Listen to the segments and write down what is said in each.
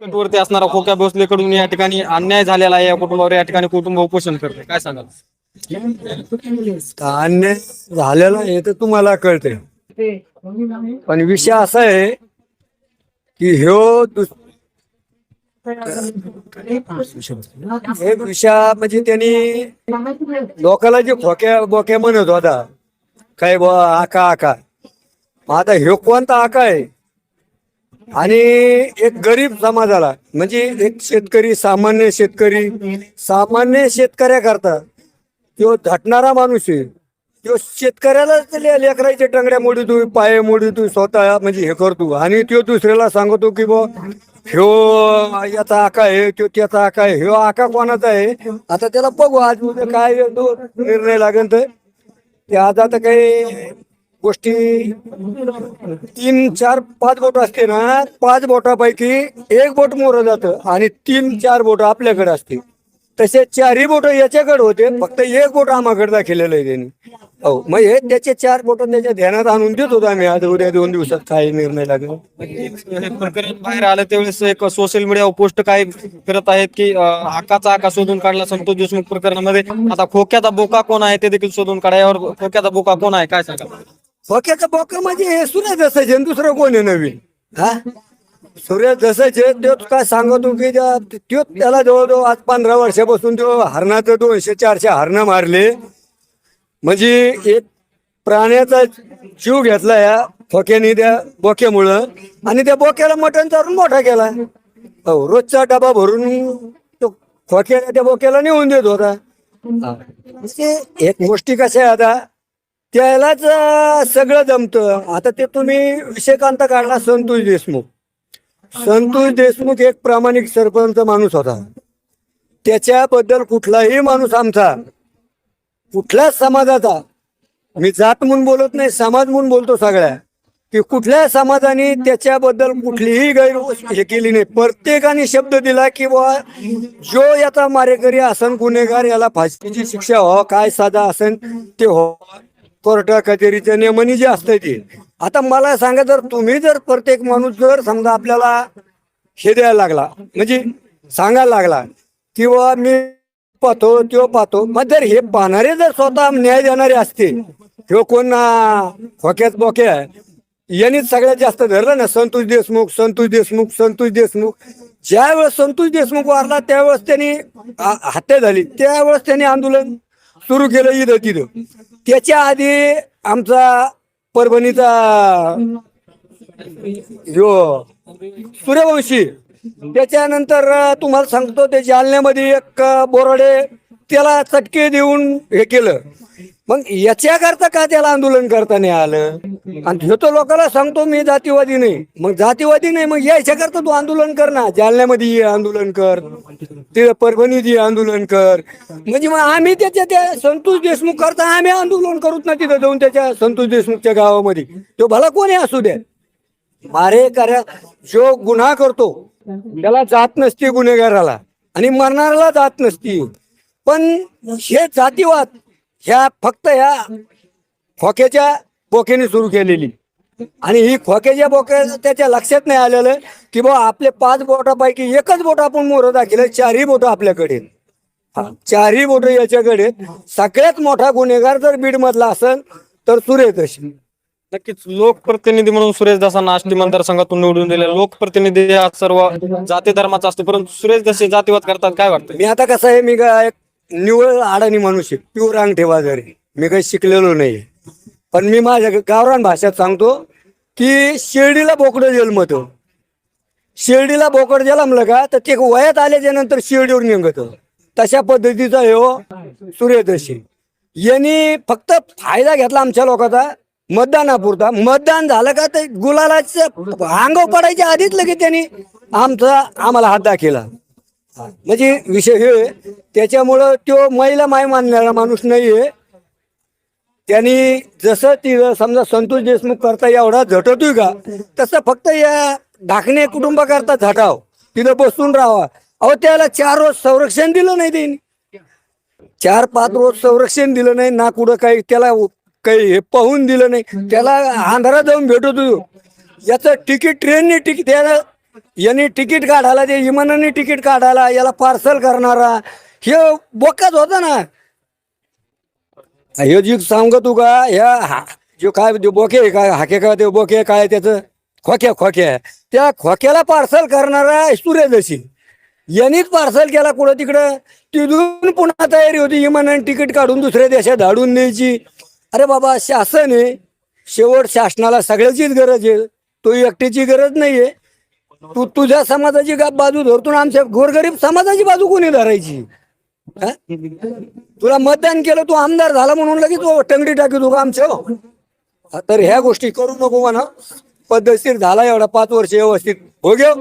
वरती असणारा खोक्या भोसलेकडून या ठिकाणी अन्याय झालेला आहे. या कुटुंबावर या ठिकाणी कुटुंब उपोषण करते काय सांगाल? अन्याय झालेला हे तर तुम्हाला कळते पण विषय असा आहे की ह्यो हे एक विषय म्हणजे त्यांनी लोकाला जे खोक्या बोक्या म्हणत होता काय बा आका आका. आता ह्यो कोणता आका आहे? आणि एक गरीब समाजाला म्हणजे एक शेतकरी सामान्य शेतकरी सामान्य शेतकऱ्याकरता तो झटणारा माणूस आहे. तो शेतकऱ्याला लेकरायचे टंगड्या टंगड्या मोडीतो पाय मोडी तू स्वतः म्हणजे हे करतो. आणि तो दुसऱ्याला सांगतो की बा ह्यो याचा आका आहे तो त्याचा आका आहे. ह्यो आका कोणाचा आहे? आता त्याला बघू आज उद्या काय तो निर्णय लागेल तर ते आज आता काही गोष्टी तीन चार पाच बोट असते ना पाच बोटापैकी एक बोट मोरं जातं आणि तीन चार बोट आपल्याकडे असते. तसे चारही बोट याच्याकडे होते फक्त एक बोट आम्हाकडे दाखवलेलं आहे त्यांनी. हो मग हे त्याचे चार बोट त्याच्या ध्यानात आणून देत होतो आम्ही आज उद्या दोन दिवसात काय निर्णय लागेल. प्रकरण बाहेर आलं त्यावेळेस एक सोशल मीडियावर पोस्ट काय करत आहेत की हाकाचा आकाचा आका शोधून काढला संतोष देशमुख प्रकरणामध्ये. आता खोक्याचा बोका कोण आहे ते देखील शोधून काढा यावर खोक्याचा बोका कोण आहे काय सांगा खोक्याचं बोक म्हणजे हे सूर्य दसायचे दुसरं कोण आहे नवीन? हा? सूर्य दसायचे तो काय सांगतो की त्या- त्यो त्याला जवळजवळ आज पंधरा वर्षापासून तो हरणाचं दोनशे चारशे हरणं मारले. म्हणजे एक प्राण्याचा जीव घेतला या फोक्याने त्या बोक्यामुळं आणि त्या बोक्याला मटण चारून मोठा केला. हो रोजचा डबा भरून तो खोक्याला त्या बोक्याला नेऊन देत होता. म्हणजे एक गोष्टी कशा आहे आता? त्यालाच सगळं जमतं. आता ते तुम्ही विषयकांत काढला संतोष देशमुख. संतोष देशमुख एक प्रामाणिक सरपंच माणूस होता. त्याच्याबद्दल कुठलाही माणूस आमचा कुठल्याच समाजाचा मी जात म्हणून बोलत नाही समाज म्हणून बोलतो सगळ्या की कुठल्या समाजाने त्याच्याबद्दल कुठलीही गैर हे केली नाही. प्रत्येकाने शब्द दिला की बा जो याचा मारेकरी असन गुन्हेगार याला फाशीची शिक्षा हो काय साधा असन ते हो कोर्ट कचेरीच्या नियमनी जे असतं ते. आता मला सांगा जर तुम्ही जर प्रत्येक माणूस जर समजा आपल्याला हे द्यायला लागला म्हणजे सांगायला लागला किंवा मी पाहतो तो पाहतो मग जर हे पाहणारे जर स्वतः न्याय देणारे असते किंवा कोण खोक्याच खोक्यात बोक्या यांनीच सगळ्यात जास्त धरलं ना संतोष देशमुख संतोष देशमुख संतोष देशमुख ज्यावेळेस संतोष देशमुख वारला त्यावेळेस त्यांनी हत्या झाली त्यावेळेस त्यांनी आंदोलन सुरू केलं इथं तिथं. त्याच्या आधी आमचा परभणीचा यो सूर्यवंशी त्याच्यानंतर तुम्हाला सांगतो ते जालन्यामध्ये एक बोराडे त्याला चटके देऊन हे केलं. मग याच्याकरता का त्याला आंदोलन करता नाही आलं? आणि ह्यो तो लोकांना सांगतो मी जातीवादी नाही. मग जातीवादी नाही मग याच्याकरता तू आंदोलन कर ना. जालन्यामध्ये ये आंदोलन कर. ते परभणीत ये आंदोलन कर. म्हणजे मग आम्ही त्याच्या त्या संतोष देशमुख करता आम्ही आंदोलन करूच ना तिथं जाऊन त्याच्या संतोष देशमुखच्या गावामध्ये. तो भला कोणी असू द्या. मारे करा जो गुन्हा करतो त्याला जात नसते गुन्हेगाराला. आणि मरणाऱ्याला जात नसती. पण हे जातीवाद ह्या फक्त ह्या खोक्याच्या बोक्याने सुरू केलेली. आणि ही खोक्याच्या बोक्या त्याच्या लक्षात नाही आलेलं की बा आपले पाच बोटापैकी एकच बोट आपण मोर दाखिलं चारही बोट आपल्याकडे चारही बोट याच्याकडे. सगळ्यात मोठा गुन्हेगार जर बीड मधला असेल तर सुरेश अशी नक्कीच लोकप्रतिनिधी म्हणून सुरेश दासांना आष्टी मतदारसंघातून निवडून दिले. लोकप्रतिनिधी हा सर्व जाती धर्माचा असतो परंतु सुरेश दसे जातीवाद करतात काय वाटतं मी आता कसं आहे मी काय एक निवळ अडाणी माणूस आहे प्युअर अंग ठेवा जरी मी काही शिकलेलो नाही पण मी माझ्या गावरान भाषेत सांगतो की शिर्डीला बोकडं जन्मत शिर्डीला बोकड जन्मलं का तर ते वयात आल्याच्यानंतर शिर्डीवर निघत. तशा पद्धतीचा हे हो सूर्यदर्शी. यांनी फक्त फायदा घेतला आमच्या लोकांचा मतदानापुरता. मतदान झालं का ते गुलालाच अंगाव पडायच्या आधीच लगेच त्यांनी आमचा आम्हाला हात दाखिला. म्हणजे विषय हे आहे, त्याच्यामुळं तो महिला माय मानणारा माणूस नाहीये. त्यांनी जसं ती समजा संतोष देशमुख करता एवढा झटतोय का तसं फक्त या ढाकणे कुटुंबाकरता झटाव. तिथं बसून राहावा. अहो त्याला चार रोज संरक्षण दिलं नाही त्यांनी. चार पाच रोज संरक्षण दिलं नाही ना कुठं काही त्याला काही हे पाहून दिलं नाही. त्याला आंध्रात जाऊन भेटत होतो याचं तिकीट ट्रेनने तिकीट त्याला यांनी तिकीट काढायला ते विमानाने तिकीट काढायला याला पार्सल करणारा हे बोकाच होता ना. हे जी सांग तू का ह्या हा- जो काय जो बोके आहे काय हाके काय ते बोके काय त्याचं? खोक्या खोक्या. त्या खोक्याला पार्सल करणारा सूर्यदशी यांनीच पार्सल केला कुठं तिकडं? तिथून पुन्हा तयारी होती विमानाने तिकीट काढून दुसऱ्या देशात धाडून न्यायची. अरे बाबा शासन आहे. शेवट शासनाला सगळ्याचीच गरज आहे. तो एकटीची गरज नाहीये. तू तुझ्या समाजाची गा- बाजू धरतून आमच्या गोरगरीब समाजाची बाजू कोणी धरायची? तुला मतदान केलं तू आमदार झाला म्हणून लगेच तू टंगडी टाकी तू का आमच्या हो. तर ह्या गोष्टी करू नको म्हणा. पद्धतशीर झाला एवढा पाच वर्ष व्यवस्थित. हो गे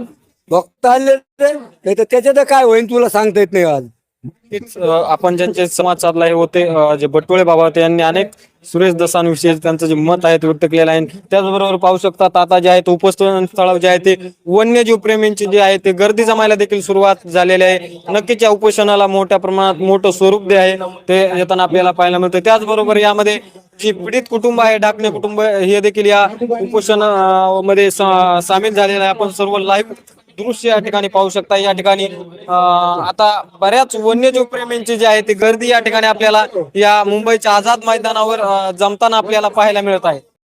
बघता आले नाही तर त्याच्यात काय होईल तुला सांगता येत नाही आज. नक्कीच, आपण ज्यांचे समाज साधला हे होते जे बटोळे बाबा होते यांनी अनेक सुरेश दसांविषयी त्यांचं जे मत आहे ते व्यक्त केलेलं आहे. त्याचबरोबर पाहू शकतात आता जे आहे ते उपस्थान स्थळ जे आहे ते वन्यजीव प्रेमींची जे आहे ते गर्दी जमायला देखील सुरुवात झालेली आहे. नक्कीच या उपोषणाला मोठ्या प्रमाणात मोठं स्वरूप जे आहे ते येताना आपल्याला पाहायला मिळतं. त्याचबरोबर यामध्ये जी पीडित कुटुंब आहे डाकणे कुटुंब हे देखील या उपोषणमध्ये सामील झालेलं आहे. आपण सर्व लाईव्ह दृश्य या ठिकाणी पाहू शकता. या ठिकाणी आता बऱ्याच वन्यजीव प्रेमींची जी आहे ती गर्दी या ठिकाणी आपल्याला या मुंबईच्या आझाद मैदानावर जमताना आपल्याला पाहायला मिळत आहे.